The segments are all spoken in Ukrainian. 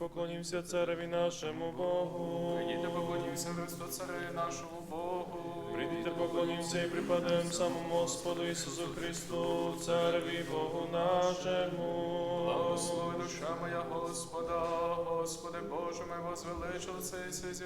поклонімся цареві нашому Богу. Прийдіте, поклонімося Христу, Цари нашому Богу. Прийдіть, поклонімся і припадемо самому Господу Ісусу Христу, цареві Богу нашому. Благослови душа моя Господа, Господи Боже мой, возвеличил цей все.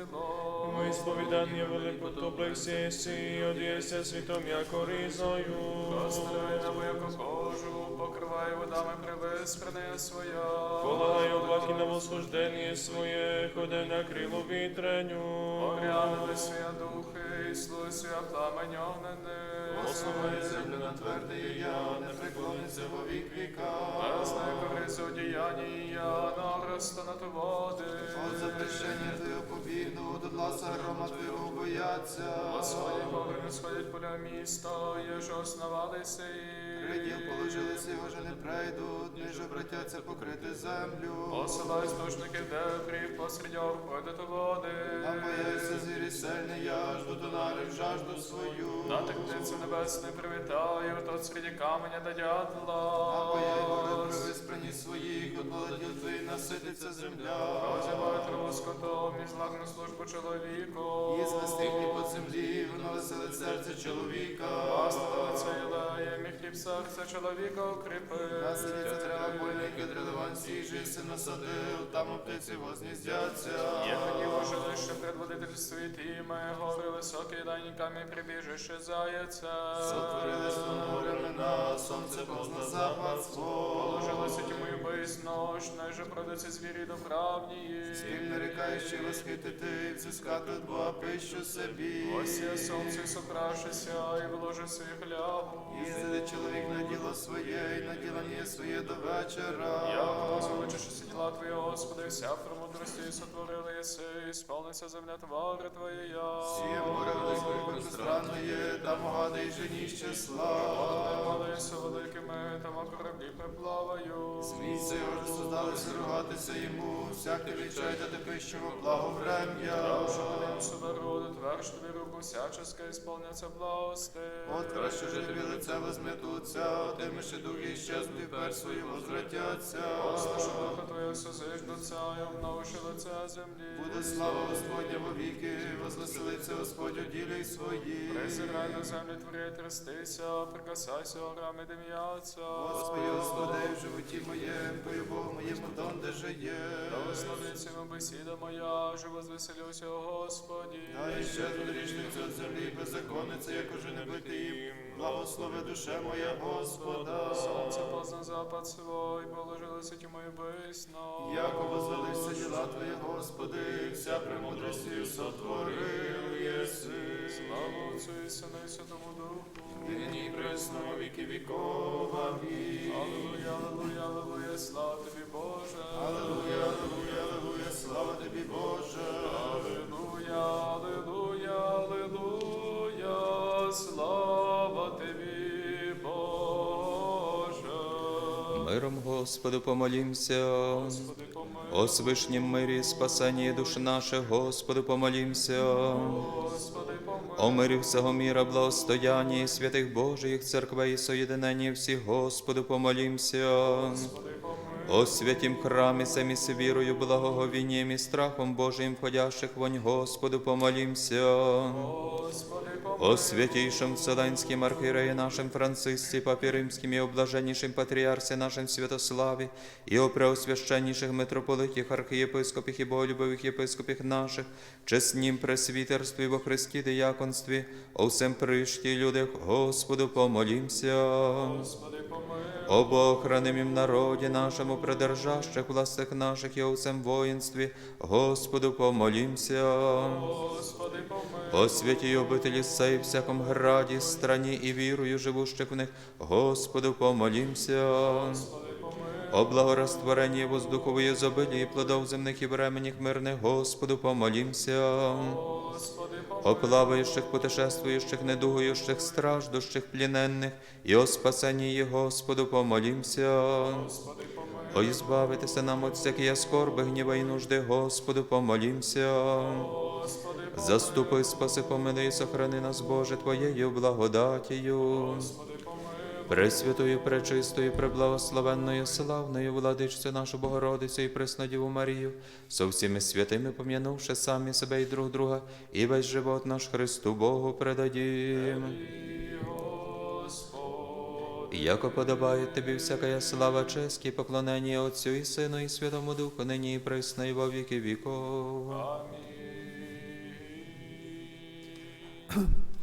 Ми сповідання велику блесесі, одіється світом яко різою. Розстелюй на мою кожу, покривай водами привиспрене своя. Полагай облаки на восхождення своє, ходе на крилу вітреню. Огрянули свя духи, і слуся пламень огнений. Основай землю на тверде я, не преклониться во вік віка. Безне ковризу діяння, нагроста на ту води. От запрещення Твого побіду, до гласа грома Твого бояться. Господи, гори не сходять поля міста, єж основалися і. Приділ положилися, його же не прийдуть, ниже обратяться покрити землю. Посилай стужників дебрів, посеред входить у води. Напояйся звірі сильний, я жду донарів жажду свою. Дати птицю небесне привітаю, то серед каменя гори дятла. при виспрані своїх, от молоділ твої насититься земля. Розівай траву скотом, і злагну службу чоловіку. І звести хліб землі, воно веселить серце чоловіка. Пастила лице і хліб серця чоловіка укріпи. Населиться треба насадив, там у птиці возніздяться. Я хотів жилище предводитель світіме, гори високі даніками прибіжище заяця. Сотворили слону ремена, сонце позна запад свого. Положилося тьмою безношне, же продаться звірі до правні. Спів нарікаючи восхитити, взискати Бога пищу собі. Ось я сонце собравшися, і вложи своїх лягу. Їздили чоловік на діло своє, і на ділання своє до вечора. Я возвеличишся діла Твої, Господи, вся премудрості сотворили єси, і сповниться земля твари Твоя. Сіє море великої пространної, там гади й жені з числа. Малися великими, там кораблі приплаваю. Змійся його создалися ругатися йому, всяке відчай дати пищу во благо врем'я. Суверу, тверж тобі руку всяческа, ісполняться благости. От краще же тобі лице возметуться, тими ще духи щезнуть і впер свої возвратяться. Послаша духа Твоя созиждуться, і обновиши лице землі. Буде слава Господня во віки, возвеселиться Господь у ділі свої. Призирай на землі творі трястися, прикасайся горами дим'яться. Господи, Господи, в животі моєм, пою Богу моєму дом, де жиє. Благословиться йому бесіда моя, живо звеселюся, Господі. Дай ще річницю від землі, беззаконниця, як уже не бити їм. Благослови душе моя Господа. Сонце позна запад свой, положилося тьмою бисно. Яко возвелився діла Твої, Господи, вся премудростю сотворив єси. Слава Отцю і Сину і Святому Духу. Нині і присно віки віков. Амінь. Аллилуйя, аллилуйя, аллилуйя, слава тобі, Боже. Аллилуйя, аллилуйя, аллилуйя, слава тобі, Боже. Миром Господу помолімся. О свишнім мирі, спасенні душ наших, Господу помолімся. О мирі всього міра, благостоянні святих Божих церквей і соєдиненні всіх, Господу помолімся. О святім храмі, самі з вірою, благоговінням і страхом Божим входящих вонь, Господу помолімся. О святейшем Вселенским архиерее нашим Франциске, Папе Римским и о блаженнейшем Патриарсе нашем Святославе, и о преосвященнейших митрополитах, архиепископах и боголюбовых епископах наших, чеснім пресвітерстві во Христі дияконстві, о всем пришті людях, Господу помолімся. Господи, помилуй. Об охранимім народі нашому, придержащих властях наших і о всем воїнстві, Господу помолімся. Господи, помилуй. О святій обителі сей всяком граді, страні і вірою живущих в них, Господу помолімся. О благорастворенні воздухової зобилі, плодов земних і временних мирних, Господу помолімся. О плаваючих, путешествуючих, недугуючих, страждущих, пліненних, і о спасенні Господу помолімся. О, избавитися нам от всякої скорби, гніва і нужди, Господу помолімся. Заступи, спаси, помилуй, і сохрани нас, Боже, Твоєю благодатію. Пресвятою, пречистою, преблагословенною, славною владичцю нашу Богородицю і Преснодіву Марію, со всіми святими пом'янувши самі себе і друг друга, і весь живот наш Христу Богу предадім. Яко подобає тобі всякая слава, честь і поклонення Отцю і Сину, і Святому Духу, нині і присно, во віки віков. І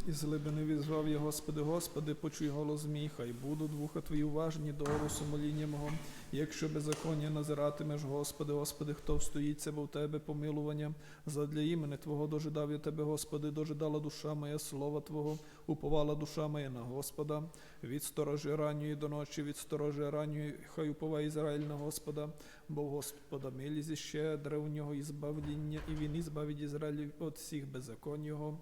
з глибини візвав я, Господи, Господи, почуй голос мій, хай будуть вуха Твої уважні до голосу моління мого. Якщо беззаконня назиратимеш, Господи, Господи, хто встоїться, бо в Тебе помилування. Задля імени Твого дожидав я Тебе, Господи, дожидала душа моя слова Твого, уповала душа моя на Господа. Від сторожі ранньої до ночі, від сторожі ранньої, хай уповає Ізраїль на Господа, бо Господа милість і щедре у нього і збавління, і він ізбавить Ізраїль від всіх беззаконь його.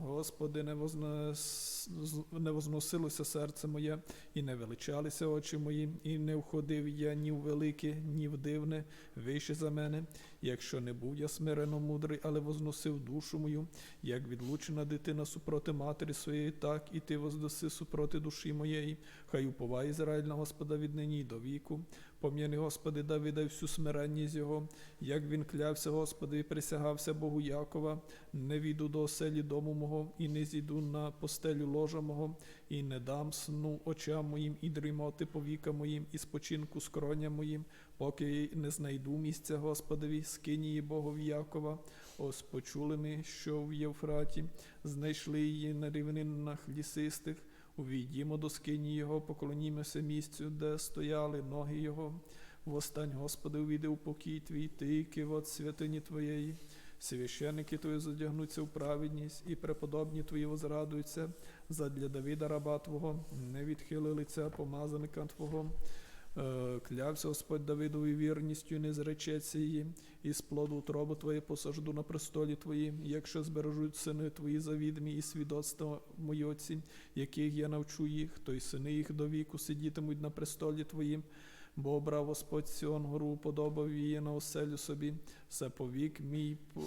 Господи, не, возносилося серце моє, і не величалися очі мої, і не входив я ні в велике, ні в дивне, вище за мене. Якщо не був я смирено мудрий, але возносив душу мою, як відлучена дитина супроти матері своєї, так і ти вознеси супроти душі моєї. Хай уповає Ізраїль на Господа від нині й до віку. Пом'яни, Господи, Давида всю смиренність його, як він клявся, Господи, і присягався Богу Якова, не війду до оселі дому мого, і не зійду на постелю ложа мого, і не дам сну очам моїм, і дрімоти повіка моїм, і спочинку скроня моїм, поки не знайду місця Господові, скинії Богові Якова. Ось почули ми, що в Євфраті, знайшли її на рівнинах лісистих. Увійдімо до скині його, поклонімося місцю, де стояли ноги його. Восстань, Господи, увійди у покій твій, ти кивот святині Твоєї. Священники Твої задягнуться в праведність, і преподобні Твої возрадуються задля Давіда раба Твого, не відхили лиця помазаника Твого. Е, Клявся Господь Давидові вірністю, не зречеться її, і з плоду утробу Твоє посажду на престолі Твоїм, якщо збережуть сини Твої завідмі і свідоцтва мої отці, яких я навчу їх, то й сини їх до віку сидітимуть на престолі Твоїм. Бо обрав Господь Сіон гору, подобав її на оселю собі, все повік мій, по-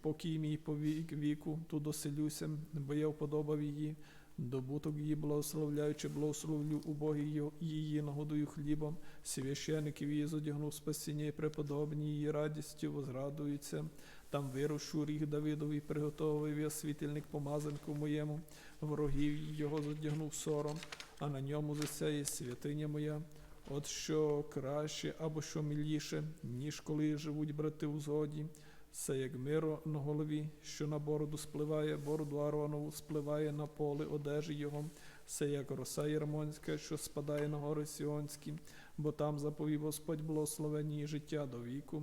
покій мій повік віку, тут оселюся, бо я вподобав її. Добуток її благословляючи, благословлю убогі її нагодую хлібом, священиків її задягнув спасіння і преподобні її радістю возрадуються. Там вирушу ріг Давидові, приготовив я світильник помазанку моєму, ворогів його задягнув сором, а на ньому засяє святиня моя. От що краще або що миліше, ніж коли живуть брати у згоді. Це як миро на голові, що на бороду спливає, бороду Ааронову спливає на поле одежі його. Це як роса Єрмонська, що спадає на гори Сіонські, бо там заповів Господь благословені життя до віку.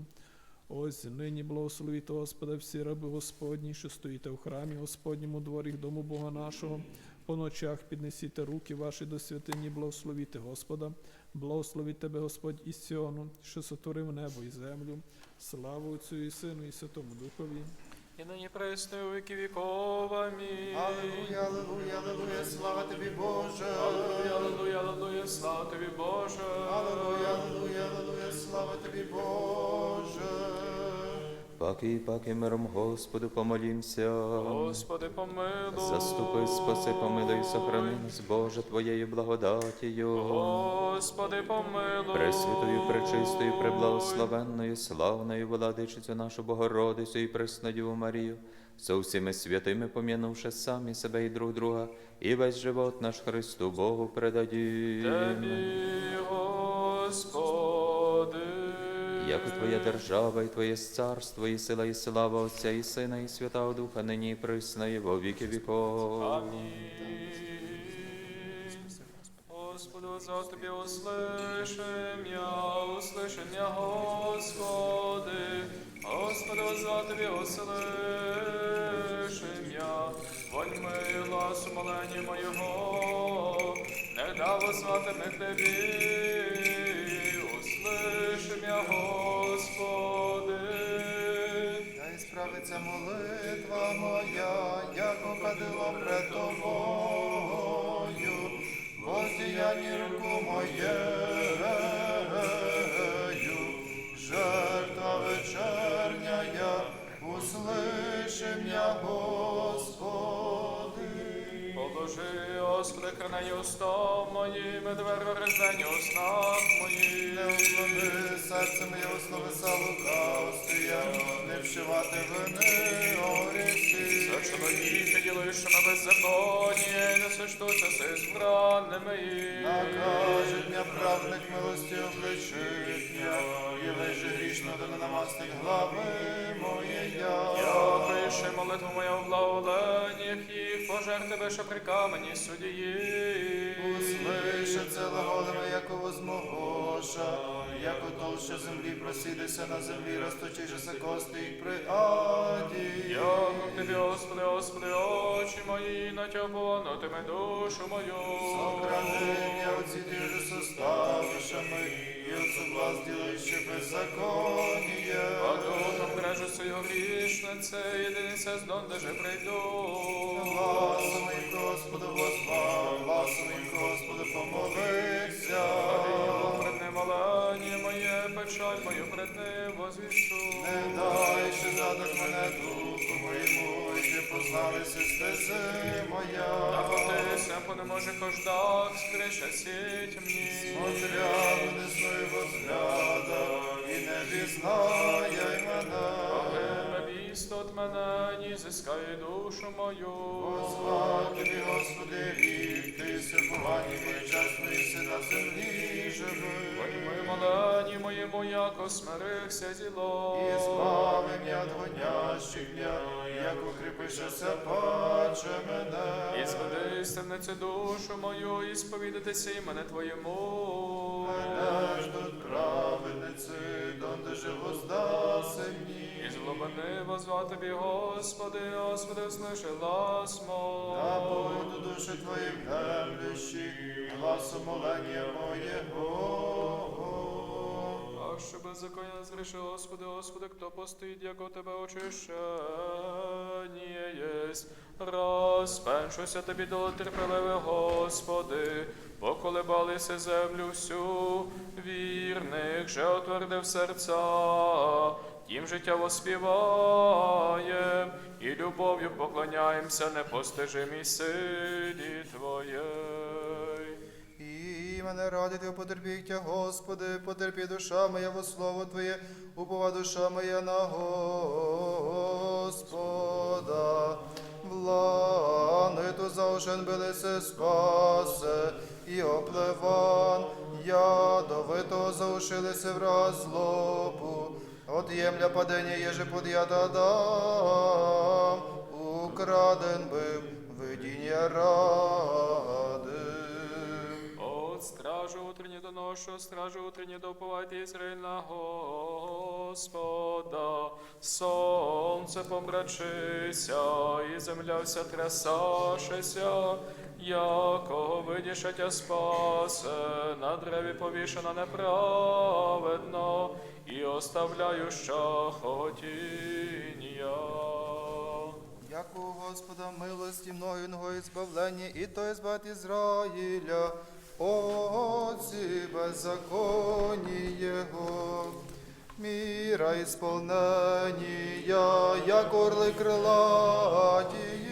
Ось нині благословіте Господа всі раби Господні, що стоїте в храмі Господньому дворі дому Бога нашого. По ночах піднесіте руки ваші до святині, благословіте Господа. Благословіть тебе Господь із Сіону, що сотворив небо і землю. Слава Отцю і Сину, і Святому Духові. І нині пресне у віки віков. Амінь. Аллилуйя, аллилуйя, аллилуйя, слава тобі, Боже. Аллилуйя, аллилуйя, аллилуйя, слава тобі, Боже. Аллилуйя, аллилуйя, аллилуйя, слава тобі, Боже. Паки, паки, миром Господу помолімся. Господи, помилуй. Заступи, спаси, помилуй, сохрани нас, Боже, Твоєю благодатію. Господи, помилуй. Пресвятою, пречистою, преблагословенною, славною владичицю нашу Богородицю і Преснодіву Марію, со всіми святими пом'янувши самі себе і друг друга, і весь живот наш Христу Богу предадім. Тебі, Господи Яко Твоя держава, і Твоє царство, і сила, і слава Отця, і Сина, і Святого Духа, нині і присно, і во віки віков. Амінь. Господи, за Тобі услышим я, услышим я, Господи. Господи, за Тобі услышим я, вонь мила сумолення моєго, не дав звати ми Тебі, услышим Господи. Та й справиться молитва моя, як кадило пред тобою, воздіянні руку моєю, жертва вечерня я, услышим Господи. Господи, храни устом моїм, двері рождені снах моїх. Не уклони серце моє основи лукавстві, я не вшивати вини орісі. За ділиш, на беззаконні, не сочтуся си збранними. Накаже дня правник милості обличить дня, і лежи грішно, да не намастить глави моє я. Пише молитву моя в благоленнях їх, пожертви що при камені судії. Услышаться глаголами, як возмогоша, як толща землі просідися на землі, розточишся кости і при аді. Дякую тобі, Господи, Господи, очі мої, на тябону тебе душу мою. Сохранення оці ти же составишами, і от соблаз ділище беззаконіє. Грішнице, єдиниця з донде же прийду. Гласом моїм Господу возвав, гласом моїм Господу помолився. Пред ним малання моє, печаль мою пред ним возвіщу. Не дай ще задок мене духу моєму, і позналися стези моя. Накотися, по не може кождак, скриша сіть мені. Смотря внисною возгляда, і не пізнає мене. От мене, ні зискає душу мою. Тобі, Господи, рік, ти сипувані мої чесної си на землі живи. Ми маленні моєму, яко смирився зіло. І збави м'я від гонящих м'я, як укріпишеся, паче мене. І зведи з темниці душу мою, і сповідатися імене Твоєму. Мене ж тут праведниці, донде же воздаси мені. І злобани возвати тобі, Господи, Господи, услиши глас мой. буду душі твої внемлющі, гласом молення моєго. А що беззаконня згріши, Господи, Господи, хто постоїть, як у Тебе очищення єсть. Розпеншуся тобі доло терпеливе, Господи, поколебалися землю всю, вірних же отвердив серця, тим життя воспіваєм, і любов'ю поклоняємося непостижимій силі Твоєй. І мене радити потерпіття, Господи, потерпі душа моя во слово Твоє, упова душа моя на Господа. Вланиту заушен билися спасе, і оплеван, ядовито заушилися враз злобу. От ємля падення єже под'ята дам, украден бив видіння ради. От стражу утренні доношу, стражу утренні доповайте Ізраїль на Господа. Сонце помрачися, і земля вся трясашися, якого видішать спасе, на древі повішена неправедно, і оставляюща хотіння. Як Господа милості мною ногою збавлення, і то збавить Ізраїля, оці беззаконні Його. Міра ісполнення, як орли крилатії,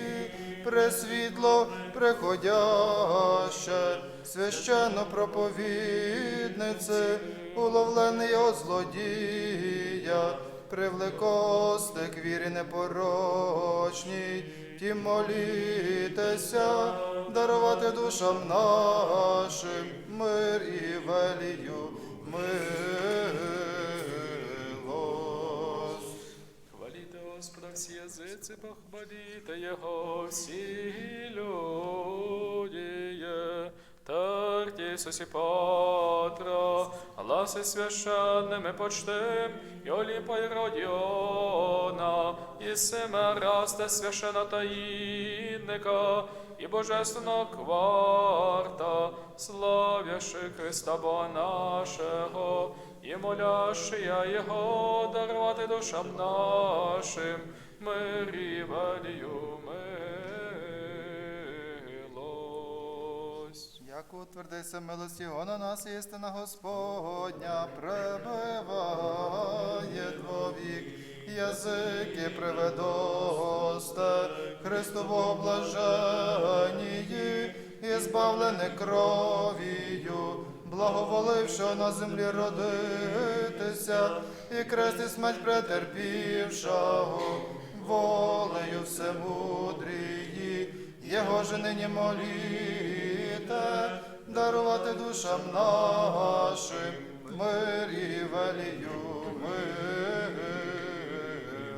пресвітло приходяще, священно проповіднице, уловлений от злодія, привлекостик вірі непорочній, тім молітеся, дарувати душам нашим мир і велію, милость. Всі язиці, похваліте Його всі люди. Тарті Ісусі Патра, гласи священними почтим, і Олімпа і Родіона, і Симе Раста священа таїнника, і божественного кварта, славяши Христа Бога нашого, і моляшия Його дарувати душам нашим, велію милость. Як утвердися милості Його на нас, істина Господня, пребиває двовік, язики приведосте, Христово блаженії, і збавлене кров'ю, благоволивши на землі родитися, і крест і смерть претерпівшого, волею всемудрії, Його же нині моліте, дарувати душам нашим мир і велію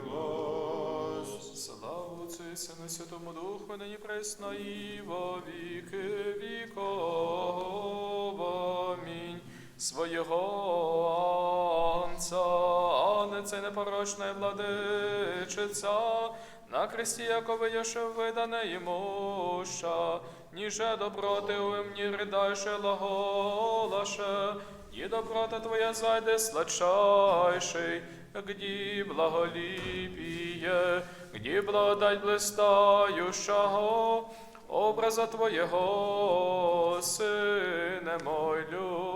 милость. Слава Отцю і Сину Святому Духу, нині пресно і во віки віков. Амінь. Свого Анца, Анеце непорочна владичиця, на кресті якове яше видане йому, ща, ніже доброти у мені ридайше лаголаше, і доброта твоя зайде сладчайший, где благолепие, где благодать блистающего, образа Твоего, Сыне мой любезнейший.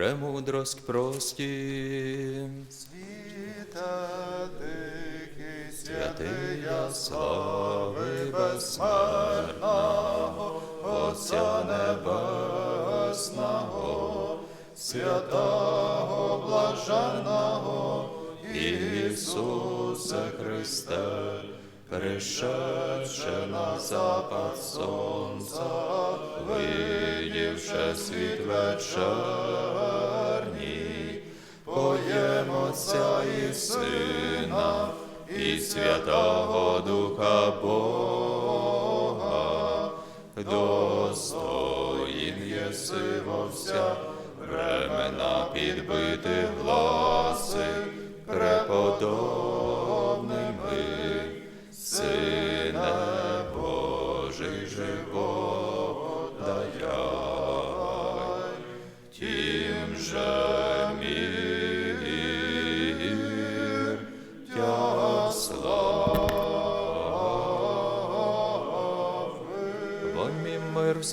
Премудрость прості. Світа тихий, Святия слави безсмертного, Отця Небесного, святого блаженного Ісусе Христе, пришедше на запад сонця, видівши світ вечерній, поєм Отця і Сина, і Святого Духа Бога,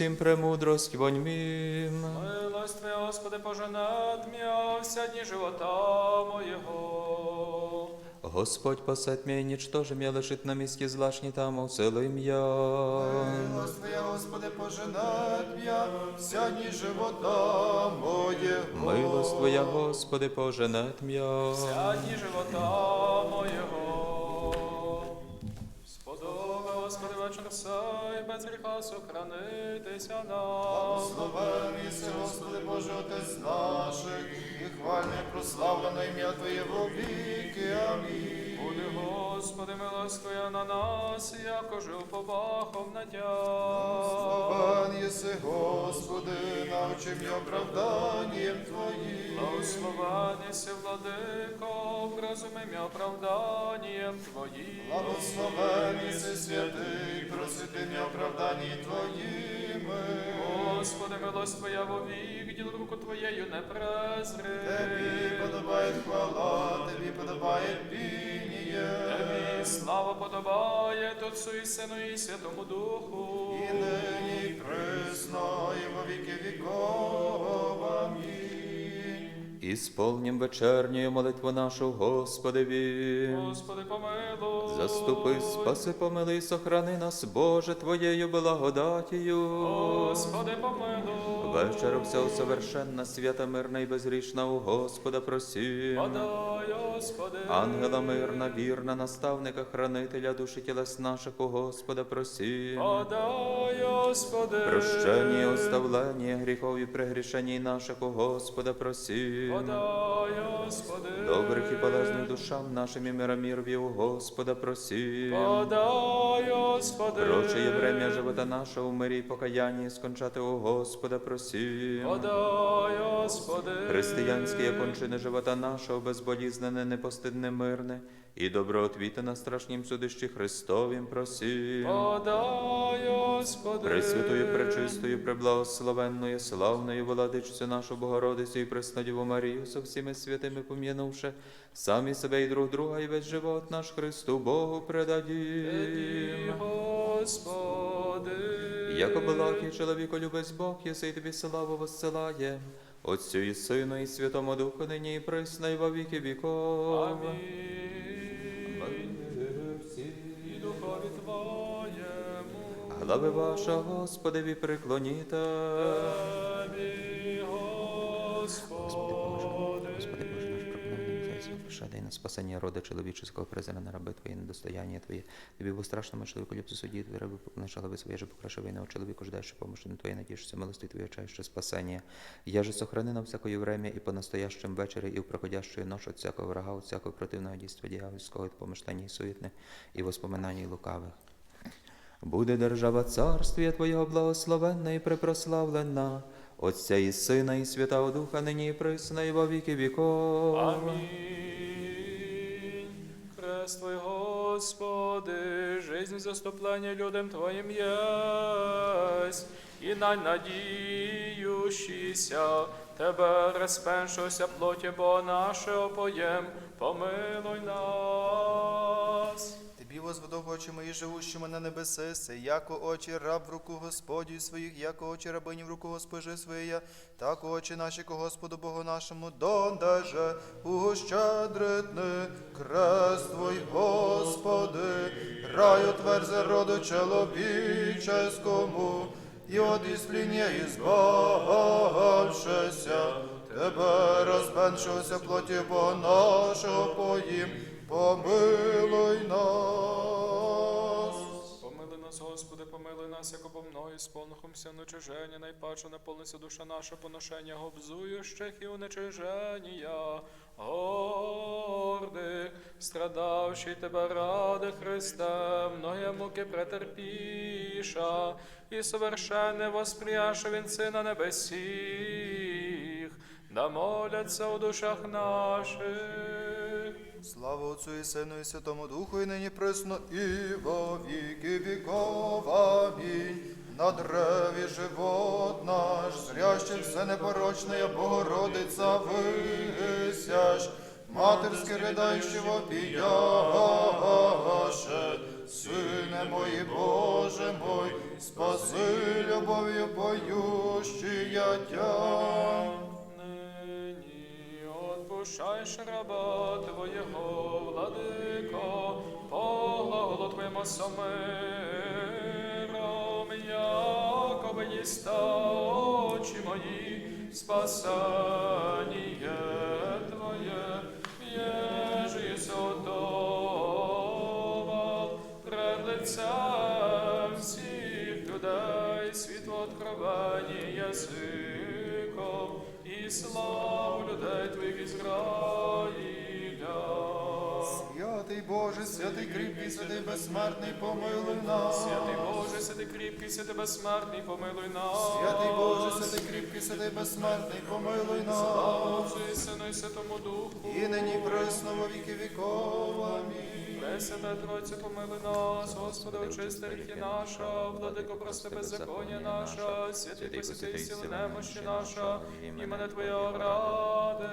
всім премудрость, вонь мім. Милость Твоя, Господи, поженет м'я вся дні живота моєго. Господь посадь меня, ничтоже меня лежит на месте злашни там, меня. Милость Твоя, Господи, поженет я вся дні живота моєго. Милость Твоя, Господи, поженет меня. Вся дні живота моєго. Без гріха сохранитися нам. Славен єси, Господи Боже, Отець наших, і хвальне прославлено ім'я Твоє вовіки. Амінь. Господи, милость на нас, яко жив побахом надя. Славен єси, Господи, навчи м'я оправданням Твоїм. Благословений си, владико, вразумим і оправданням Твоїм. Благословен єси, святий, просити м'я оправданні Твоїми. Господи, милость Твоя вовік, діл руку Твоєю не презри. Тебі подобає хвала, Тебі подобає пініє. Тобі слава подобає Отцу і Сину і Святому Духу. І нині, і присно, і во віки віков. Амінь. Ісполнім вечерню молитву нашу Господеві. Господи, помилуй. Заступи, спаси, помилуй, сохрани нас, Боже, Твоєю благодатію. Господи, помилуй. Вечеру вся совершенна, свята, мирна і безгрішна у Господа просім. Господи. Ангела мирна, вірна, наставника, хранителя душі тілес наших у Господа просім. Подай, Господи. Прощення, і оставлення гріхов і прегрішень наших у Господа просім. Подай, Господи. Добрих і полезних душам нашим і миромірві у Господа просім. Подай, Господи. Проче є врем'я живота нашого в мирі і покаянні скончати у Господа просім. Подай, Господи. Християнське кончини живота нашого, безболізнене, непостидне, мирне, і доброотвіти на страшнім судищі Христовім просім. Подай, Господи. Пресвятою, пречистою, преблагословенною, славною владичцю нашу Богородицю і Преснодіву Марію, со всіми святими пом'янувши, самі себе і друг друга, і весь живот наш Христу Богу предадім. Господи. Яко благий чоловіко любець Бог, єси тобі славу воссилає. Отцю і Сину, і Святому Духу, нині і присно, і во віки віков. Амінь. І духові Твоєму. Глави ваша, Господеві, приклоніте. Спасення рода чоловічого, презиране раби Твої, недостояння Твоє. Тобі був страшному чоловіку ліпсу судді, Твої раби поклониш голови своє, же покраше війного чоловіку, ждаєш помощи на Твоє, надієшся, милости Твоє, чаще спасення. Я же сохрани на всякое время і по настоящем вечері, і в проходящую ночь от всякого врага, от всякого противного дійства дьявольського, і помишлення і суетних, і воспоминань лукавих. Буде держава царствія Твоєго благословенна і препрославлена, Отця і Сина, і Святого Духа, нині і присно, і во віки віков. Амінь. Хрест Твой, Господи, жизнь заступлення людям Твоїм єсть, і на надіющийся, Тебе розпеншуся плоті, бо наше опоєм, помилуй нас. Очі мої, живущими на небесеси, яко очі раб в руку Господі своїх, яко очі рабині в руку Госпожи своєї, так очі наші ко Господу Богу нашому, дондеже ущедритни крест Твой, Господи, раю тверзе роду чоловіческому, і от ісління ізбавшися, Тебе розпеншився плоті Бога нашого поїм, помилуй нас. Помили нас, Господи, помилуй нас, як обо мною, сповнихомся нечиження, найпаче наповниться душа наша поношення гобзуючих і унечиження, гордих, страдавши тебе ради Христе, многі муки претерпіша, і совершенне восприяше він Сина небесіх, да моляться у душах наших. Слава Отцю і Сину і Святому Духу, і нині присно, і во віки віков. Амінь. На древі живот наш, зряще все непорочне, Богородиця висяш, матерське ридаючи вопіяше, Сине мої, Боже мой, спаси любов'ю поющий я тя. Нині раба Твоєго, владико, по глаголу Твоєму самиром, якове єста очі мої, спасання Твоє, єси отовав, пред лицем всіх людей, світло откровення язиком, і славу людей Твоїх Ізраїля. Святий Боже, святий кріпкий, святий безсмертний, помилуй нас. Святий Боже, святий кріпкий, святий безсмертний, помилуй нас. Святий Боже, святий кріпкий, святий безсмертний, помилуй Слава нас. Отцю і Сину і Святому Духу. І нині присно во віки віков. Амінь. Пресвята Тройця, помили нас, Господи, очисти ріхи наша, владико, прости беззаконня наша, святий посвяти сили немощі наша, імене Твоє ради.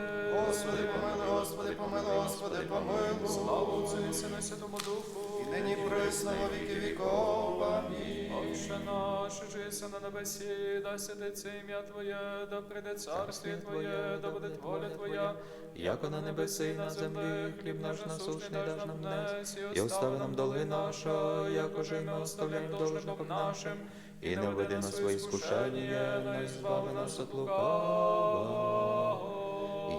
Господи, помили, Господи, помили, Господи, помилуй. Слава Отцю і Сину Святому Духу. І нині присно во віки віков. Амінь. Отче наш, жися на небесі, да святиться ім'я Твоє, да прийде царствіє Твоє, да буде воля Твоя, Яко на небеси і на землі, хліб наш насущний даж нам днес, і остави нам долги наша, якоже й ми оставляємо должником нашим, і не введи нас в свої скушення, но і збави нас от лукавого.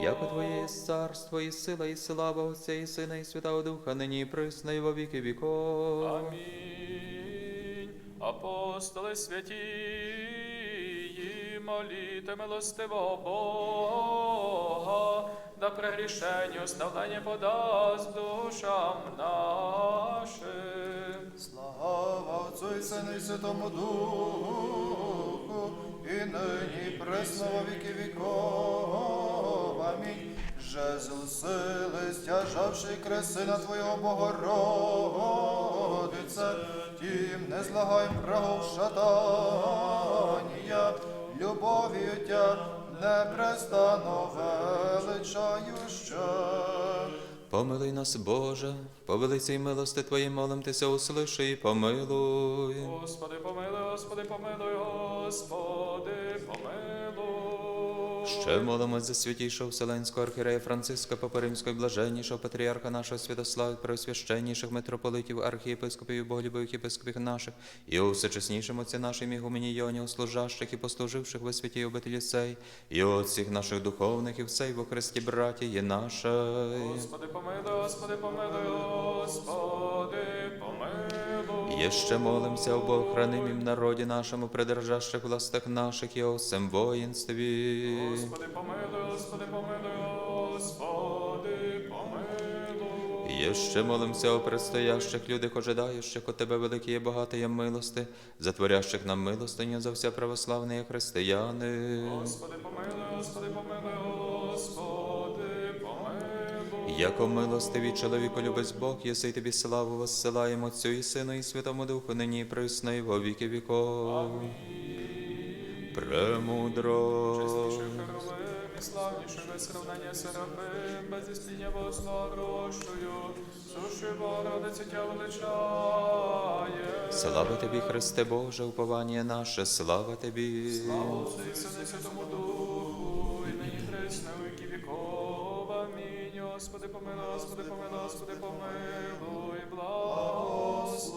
Яко Твоє є царство, і сила, і слава Отця, і Сина, і Святого Духа, нині і присно, і во віки віков. Амінь. Апостоли святі, моліте милостивого Бога, да прегрішення оставлення подасть душам нашим. Слава Отцю і Сину і Святому Духу, і нині присно во віки віков. Амінь. Жезл сили, стяжавши кресина Твоєго Богородице, тім не злагаєм врагов шатанія, любов'ю Тя непрестанно величающе. Помилуй нас, Боже, по великій милости Твоїй молим Тися, услиши і помилуй. Господи, помилуй, Господи, помилуй, Господи, помилуй. Ще молимось за святішого Вселенського архірея Франциска Папа блаженнішого патріарха нашого Святослава, преосвященніших митрополитів, архієпископів і боголюбових єпископів наших, і у всечеснішому отці нашим ігумені Йоні, служащих і послуживших во святій обителі сей, і от всіх наших духовних і всей во Христі браті є нашої. Господи, помилуй, Господи, помилуй, Господи, помилуй. Є ще молимося об охранимім народі нашому, придержащих властях наших і о всем воїнстві. Господи, помилуй, Господи, помилуй, Господи, помилуй. Є ще молимося о предстоящих людях, ожидаючих от Тебе великі і багаті милости, затворящих нам милостиню за вся православні християни. Господи, помилуй, Господи, помилуй, Господи, помилуй. Яко милостиві чоловіку любець Бог, єси тобі славу воссилаємо Отцю і Сину і Святому Духу, нині і присно, і во віки віков. Премудро. Чистіших херовим і славніших без сравнення серафим, без істіння вознагрощую, суші Богородицю тя величає. Слава тобі, Христе Боже, уповання наше, слава тобі. Отцю і Сину і Святому Духу, Господи, помилуй, Господи, помилуй, Господи, помилуй, благослови.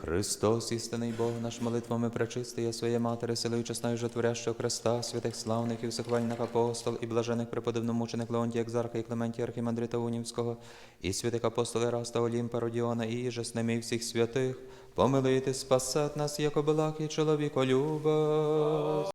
Христос, істинний Бог, наш молитвами пречистий, своє матері, силою чесною житворящого Христа, святих славних і всехвальних апостол, і блажених преподивномучених Леонтія Екзарха і Клементія Архімандрита Унівського, і святих апостолів Раста Олімпа, Родіона і Іже, і всіх святих, помилуйте, спасет нас, як обелак і чоловіколюба.